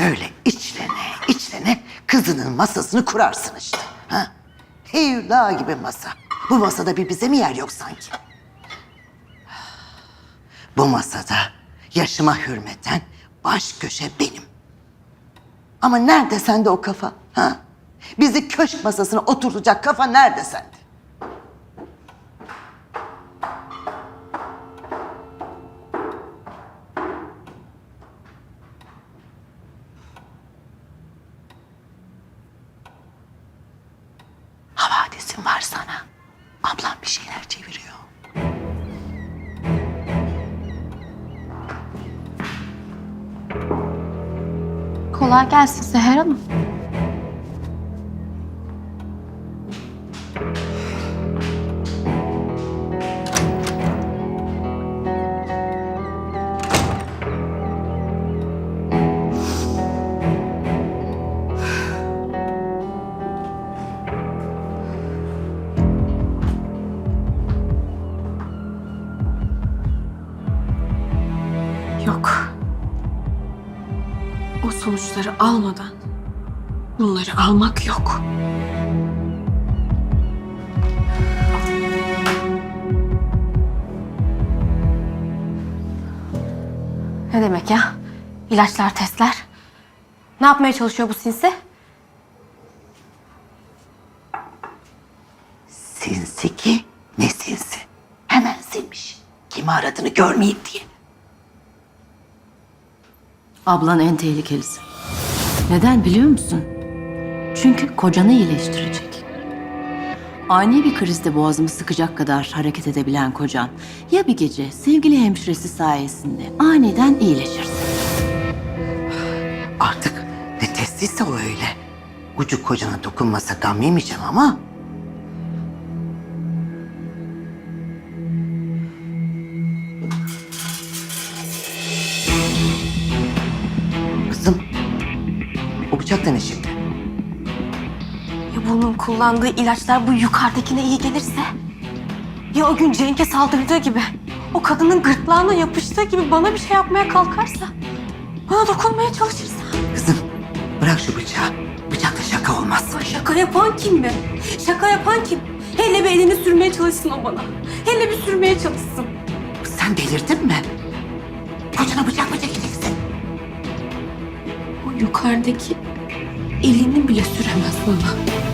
Böyle içlene içlene kızının masasını kurarsın işte. Ha? Heyula gibi masa. Bu masada bir bize mi yer yok sanki? Bu masada yaşıma hürmeten baş köşe benim. Ama nerede sende o kafa? Ha? Bizi köşk masasına oturtacak kafa nerede sende? Havadisin var sana. Ablam bir şeyler çeviriyor. Kolay gelsin Seher Hanım. Yok. O sonuçları almadan bunları almak yok. Ne demek ya? İlaçlar, testler. Ne yapmaya çalışıyor bu sinsi? Sinsi ki ne sinsi. Hemen silmiş. Kimi aradığını görmeyeyim diye. Ablan en tehlikelisi. Neden biliyor musun? Çünkü kocanı iyileştirecek. Ani bir krizde boğazımı sıkacak kadar hareket edebilen kocan ya bir gece sevgili hemşiresi sayesinde aniden iyileşirse. Artık ne testiyse o öyle. Ucu kocana dokunmasa gam yemeyeceğim ama... ne şimdi? Ya bunun kullandığı ilaçlar bu yukarıdakine iyi gelirse? Ya o gün Cenk'e saldırdığı gibi, o kadının gırtlağına yapıştığı gibi bana bir şey yapmaya kalkarsa? Bana dokunmaya çalışırsa? Kızım, bırak şu bıçağı. Bıçakla şaka olmaz. Şaka yapan kim be? Şaka yapan kim? Hele bir elini sürmeye çalışsın o bana. Hele bir sürmeye çalışsın. Sen delirdin mi? Kocana bıçak mı çekeceksin? O yukarıdaki elini bile süremez bana.